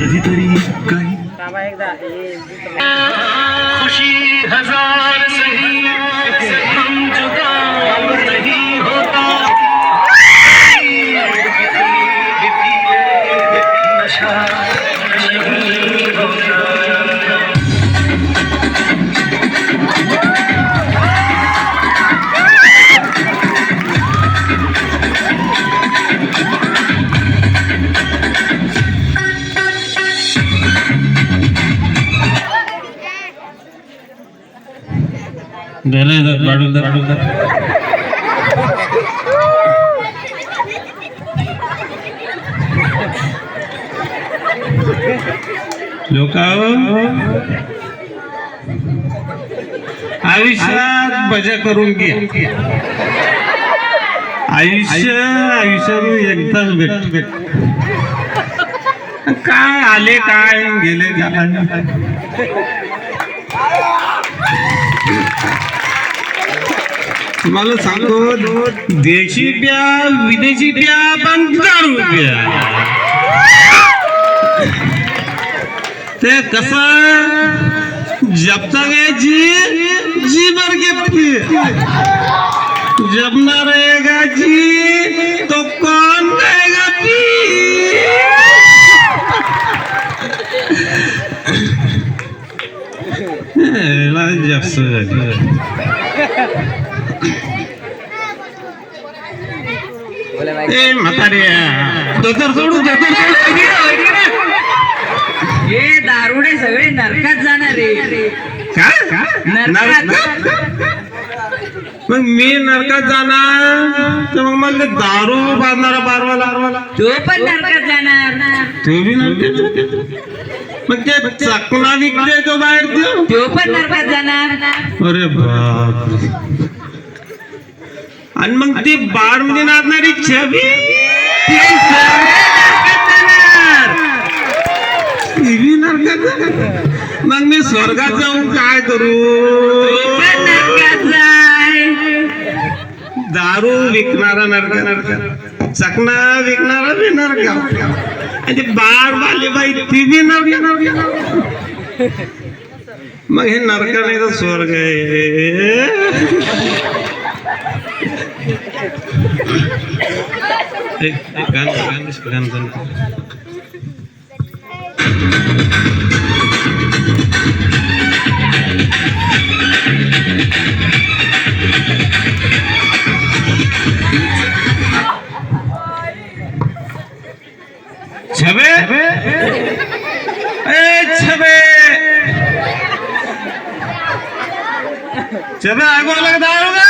कधीतरी काही खुशी हजार लोक आयुष्यात मजा करून घे आयुष्य आयुष्यात एकदाच भेट. भेट काय आले काय गेले काय तुम्हाला सांगतो देशी प्या विदेशी प्या पण दारू प्या. ते कस जब तक है जी जी भर के पिए जब न रहेगा जी तो कौन रहेगा पी जब से ए म्हातारे. दोतर सोडू दोतर सोडू हे दारुडे सगळे नरकात जाणार रे. मग मी नरकात जाणार? तर मग मला ते दारू बांधणारा बारवाला आरवाला. तो पण नरकात जाणार. ते बी नरकात मग ते चकना विकते तो बाहेर? तो पण नरकात जाणार. अरे बाप आणि मग ती बारमध्ये नाचणारी छबी? मग मी स्वर्गात जाऊन काय करू? दारू विकणारा नरक नरक. चकना विकणारा बी नरक. आणि ते बार वाले बाई ती बी नरक नरक. मग हे नरक नाही तर स्वर्ग आहे. गाणं गाणं गाणं गाणं. ए छबे आगो लग दारोगा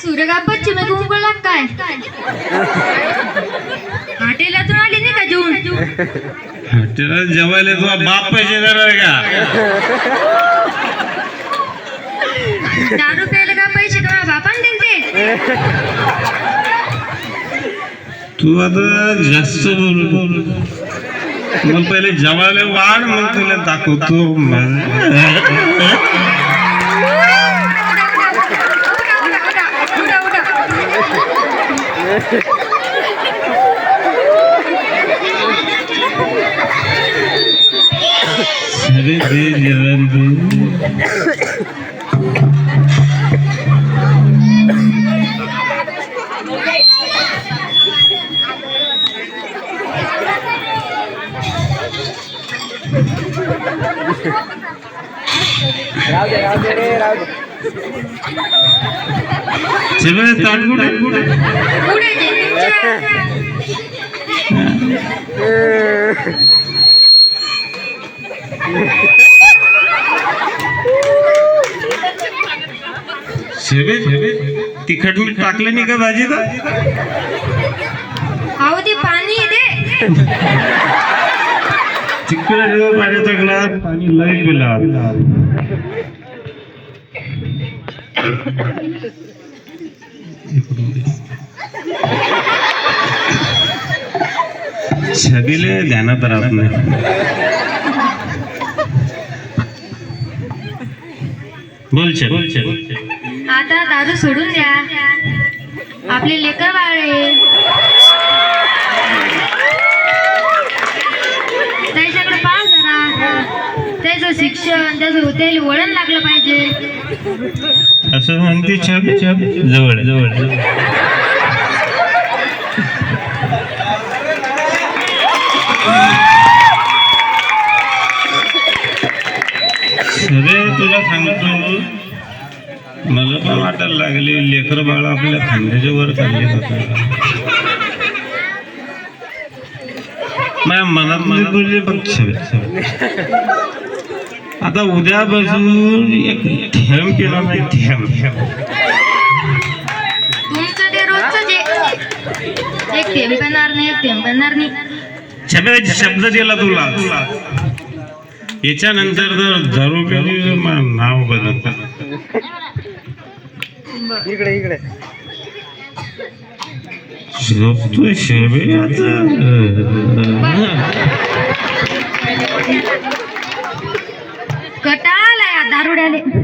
आज काय सूर्यकापत चिमे कुंकला काय? हॉटेलातून आली नाही का जेवून? त्याला जेवायला तुला बाप पैसे देणार का? दारू प्यायला का पैसे का बापान दिलते तू. आता जास्त बोल बोल मग पहिले जेवायला वाढ मग तुला दाखवतो. सगळे दे जेवण दे सगळे ताटगुडे सगळे तिखट मीठ टाकलं नाही का भाजीत अहो ते पाणी तिकडे पाण्याचा ग्लास. पाणी लय पिला. छबीले ध्यानात राहत नाही. बोल छबी. बोल छबी. आता दारू सोडून द्या. आपले लेकर बाळे त्याच्याकडे पाहा जरा. त्याचं शिक्षण त्याचं होतेल वळण लागलं पाहिजे. असं म्हणते छबी छबी जवळ. जवळ. सगळे तुला सांगतो मला पण वाटायला लागले लेकर बाळ आपल्या खांद्याच्या वर चालले माझ्या मनात छबी छबी आता उद्या बसून एक थेंब केला नाही. थेंब तुमचं ते रोजचं जे एक थेंब बनणार नाही एक थेंब बनणार नाही. छब्या शब्द दिला तुला. याच्यानंतर जर दारू पिली तर नाव बदलत. इकडे इकडे. झोपतोय शेबे कटाळा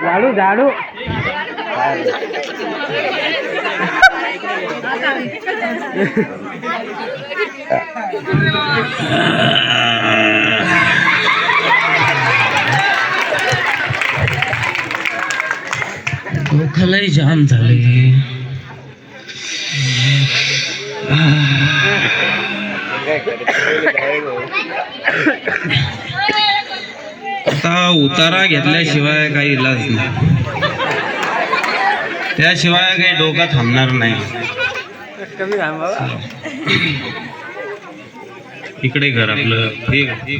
झाडू झाडू डोक्यालाही जाम झाले आता उतारा घेतल्याशिवाय काही इलाज नाही. त्याशिवाय काही डोका थांबणार नाही. इकडे घर आपलं. ठीक. आहे.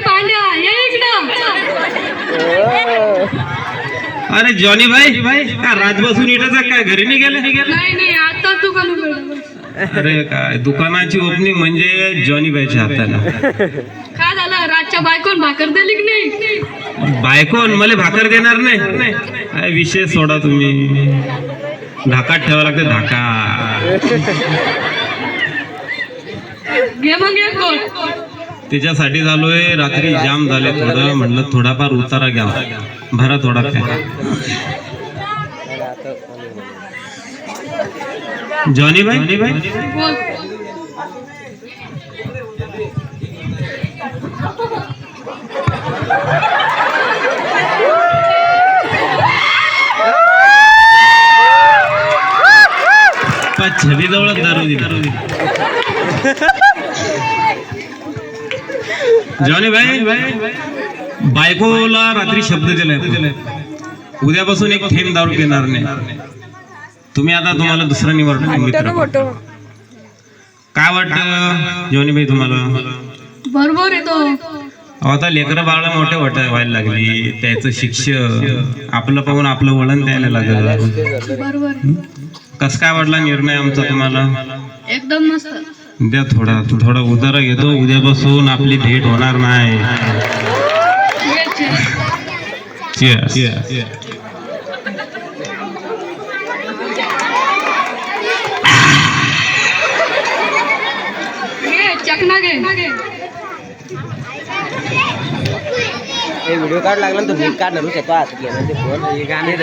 पांड्या ये इकडं. अरे जॉनी भाई भाई का राज बसून इटाचा काय घरी नाही गेले नाही गेले नाही नाही आता तू अरे काय दुकानाची ओपनिंग म्हणजे जॉनी भाईच्या हाताला. काय झालं? रातच्या बायकोन भाकर दिली की नाही? बायकोन मला भाकर देणार नाही. काय विषय सोडा तुम्ही. धाकात ठेवा लागते धाका घे मग एक त्याच्यासाठी झालोय रात्री जाम झाले थोडं. म्हटलं थोडाफार उतारा घ्या. भरा थोडा काय. जॉनी भाई जॉनी भाई छबी जवळच दारू दिली. जॉनी भाई। बायकोला रात्री शब्द दिलाय. उद्यापासून एक थेंब दारू पिणार नाही. तुम्ही आता तुम्हाला दुसरा निवड मित्र काय वाटतं जॉनी भाई तुम्हाला? बरोबर येतो अहो, आता लेकरं बाळ मोठे वाट व्हायला लागली. त्याचं शिक्षण आपलं पाहून आपलं वळण द्यायला लागलं. बरोबर. कस काय वाटला निर्णय आमचा तुम्हाला? एकदम मस्त. द्या थोडा थोडा उदारा घेतो उद्यापासून आपली भेट होणार नाही व्हिडिओ कार्ड लागला ना तो नीट काढणार होते पाहत आता फोन गाणे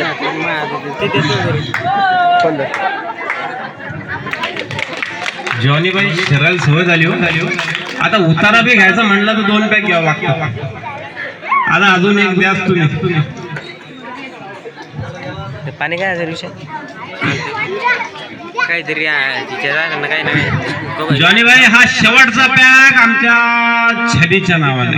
जॉनीबाई शरीराला सवय झाली हो. झाली हो आता उतारा बी घ्यायचा म्हणलं तर दोन पॅक घ्यावं लागतं. आता अजून एक द्यास तुम्ही. पाणी काय असेल विषय काहीतरी काही नाही जॉनीबाई हा शेवटचा पॅक आमच्या छबीच्या नावाने.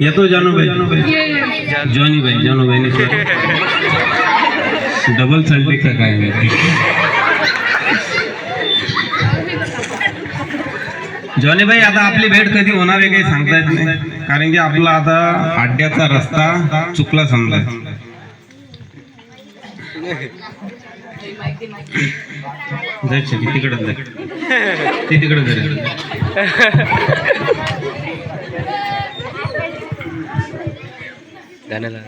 येतो जानूबाई जॉनीबाई जानूबाईने डबल चालली का। काय जॉनीबाई आता आपली भेट कधी होणार आहे काही सांगता येत नाही. कारण की आपला आता अड्ड्याचा रस्ता चुकला समजा. जायचं की तिकडं तिकडं जाय गाण्याला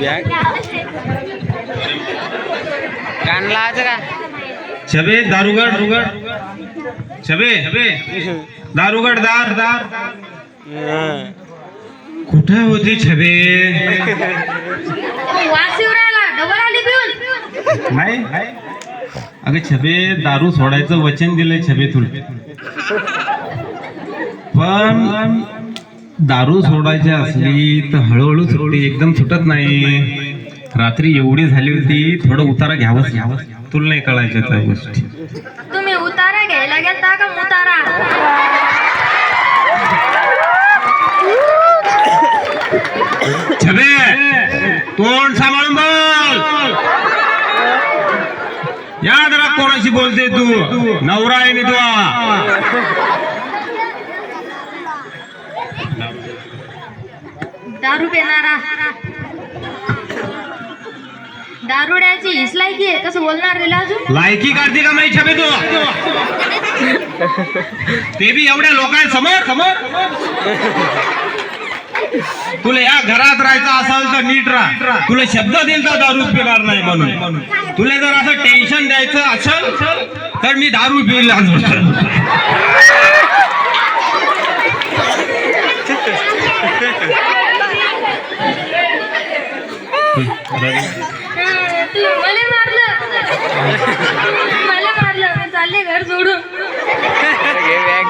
बॅग. कान लावायचं का? छबे दारुगड. दारुगड छबे छबे दारुगड दार. दार कुठे होती छबे वास येऊ राहिला डबल आली पिऊन. नाही. अगं छबे दारू सोडायचं वचन दिलंय छबे तुला. पण दारू सोडायची असली तर हळूहळू सुटते एकदम सुटत नाही. रात्री एवढी झाली होती थोडं उतारा घ्यावंच घ्यावं तुला नाही कळायच्या त्या गोष्टी. तुम्ही उतारा घ्यायला गेलता का मुतारा? छबे तोंड सांभाळून बोल या कोणाशी बोलते तू? नवरा आहे मी तुला दारू पिणारा. दारुड्याची हीच लायकी आहे. कसं बोलणार रे अजून लायकी काढते का माही छबे तू? ते बी एवढ्या लोकांसमोर? समोर तुला या घरात राहायचं असेल तर नीट राहा. तुला शब्द दिल तर दारू पिणार नाही म्हणून. तुला जर असं टेन्शन द्यायचं असेल तर मी दारू पिईल आज हं, तू मला मारलं मला मारलं मी चालले घर सोडून घे बॅग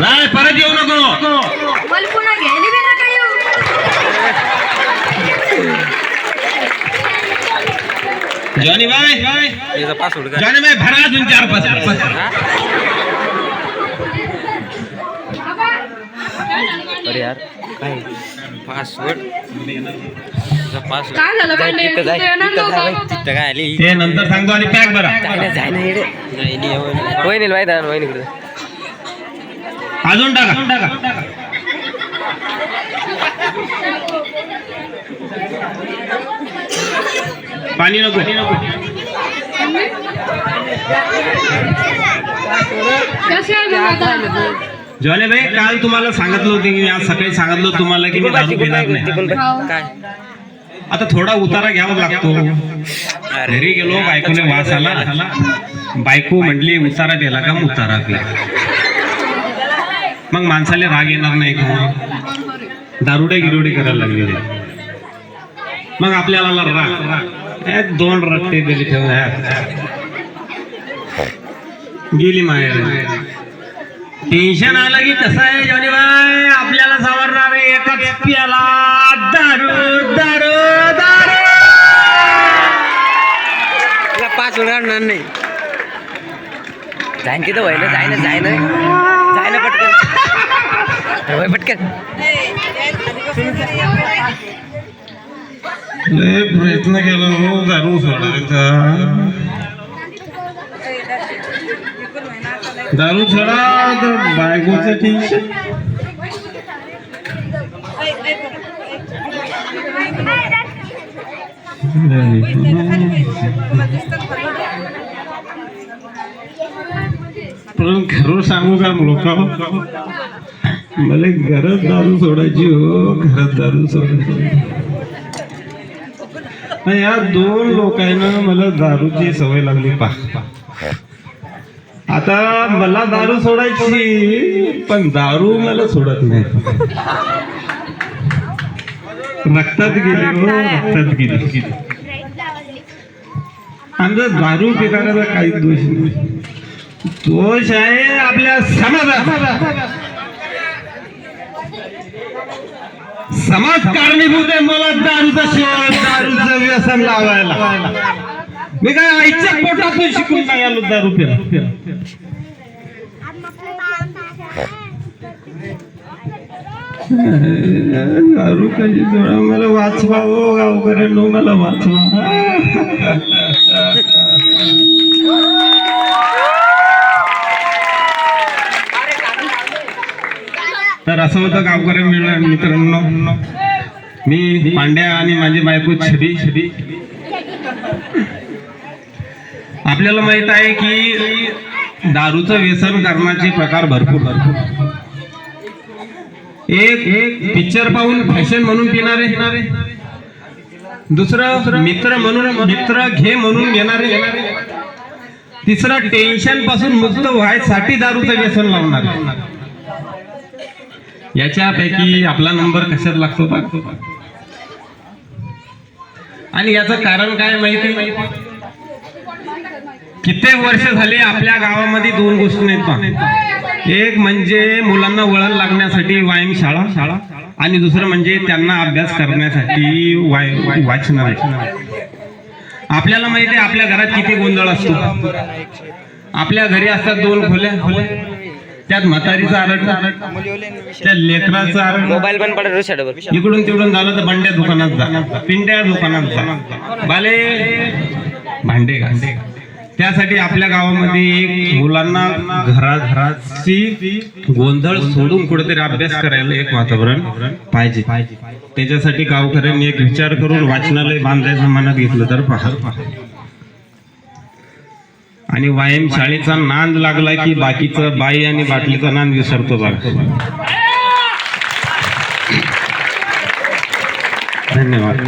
नाही परत येऊ नको मला पुन्हा घ्यायला बी नका येऊ जॉनी याचा पासवर्ड जॉनी बाय भरा अजून चार पाच. अरे यार काय? पासवर्ड पासवर्ड काय झालं? तिथं काय आली? ते नंतर सांगतो आणि पॅक बरा जाय ना इकडे. नाही नाही वहिनीला माहिती आहे ना वहिनीकडे अजून टाका टाका. पाणी नको. जॉनी भाई काल तुम्हाला सांगितलं होतं की आज सकाळी सांगितलं होतं तुम्हाला की मी दारू पिणार नाही. काय? आता थोडा उतारा घ्यावा लागतो. घरी गेलो बायकोने वास आला. बायको म्हटली उतारा दिला का मग उतारा पिला मग माणसाला राग येणार नाही का? दारुडे गिरुडे करायला लागले. मग आपल्याला राग. दोन रट्टे दिले ठेवून गेली माहेर. टेन्शन आलं की कसं आहे जॉनी बाय आपल्याला सावरणार आहे एकच प्याला. दारू दारू दारू. पासवर्ड काढणार नाही. जाईन तिथं वय ना जाय ना जाय ना जाय ना पटकन. पटकन प्रयत्न केला हो दारू सोडायचा. दारू सोडा तर बायकोचं टेन्शन. पण खरं सांगू का लोक? मला घरात दारू सोडायची हो घरात दारू सोडायची. या दोन लोकांना मला दारूची सवय लागली पा आता मला दारू सोडायची पण दारू मला सोडत नाही. रक्तात गेली हो, रक्तात गेली. आमचा दारू पिकाराचा काही दोष नाही दोष आहे आपल्या समाजात. समाज कारणीभूत आहे मला दारूचा शिवाय दारूचं व्यसन लावायला. मी काय आईच्या पोटातून शिकून नाही आलो दारू रुपया. दारू कशी सोडा मला वाचवा हो गावकऱ्यांनो मला वाचवा. तर असं होतं गावकऱ्या मिळ- मित्रांनो. मी पांड्या आणि माझी बायको छबी छबी. आपल्याला माहीत आहे की दारूचं व्यसन करण्याचे प्रकार भरपूर. भरपूर एक एक पिक्चर पाहून फॅशन म्हणून पिणारे. दुसरं मित्र म्हणून मित्र घे म्हणून घेणारे. तिसरं टेन्शनपासून मुक्त व्हायसाठी दारूचं व्यसन लावणार. याच्यापैकी आपला नंबर कशात लागतो आणि याचं कारण काय माहिती माहिती? कित्येक वर्ष झाले आपल्या गावामध्ये दोन गोष्टी नाहीत पहा. एक म्हणजे मुलांना वळण लागण्यासाठी व्यायाम शाळा शाळा आणि दुसरं म्हणजे त्यांना अभ्यास करण्यासाठी वाय वाचनालय. आपल्याला माहिती आहे आपल्या घरात किती गोंधळ असतो. आपल्या घरी असतात दोन खोल्या. खोल्या त्यात म्हातारीचा आरड त्या लेकराचा आरड. मोबाईल बंद पडत इकडून तिकडून झालं तर बंड्या दुकानात जा. पिंड्या दुकानात जा. बाले भांडे घांडे त्यासाठी आपल्या गावामध्ये एक मुलांना घराघराची गोंधळ सोडून कुठेतरी अभ्यास करायला एक वातावरण पाहिजे. त्याच्यासाठी गावकऱ्यांनी एक विचार करून वाचनालय बांधायचं मनात घेतलं तर पहा. आणि व्यायाम शाळेचा नांद लागला की बाकीचं बाई आणि बाटलीचा नांद विसरतो बघा. धन्यवाद.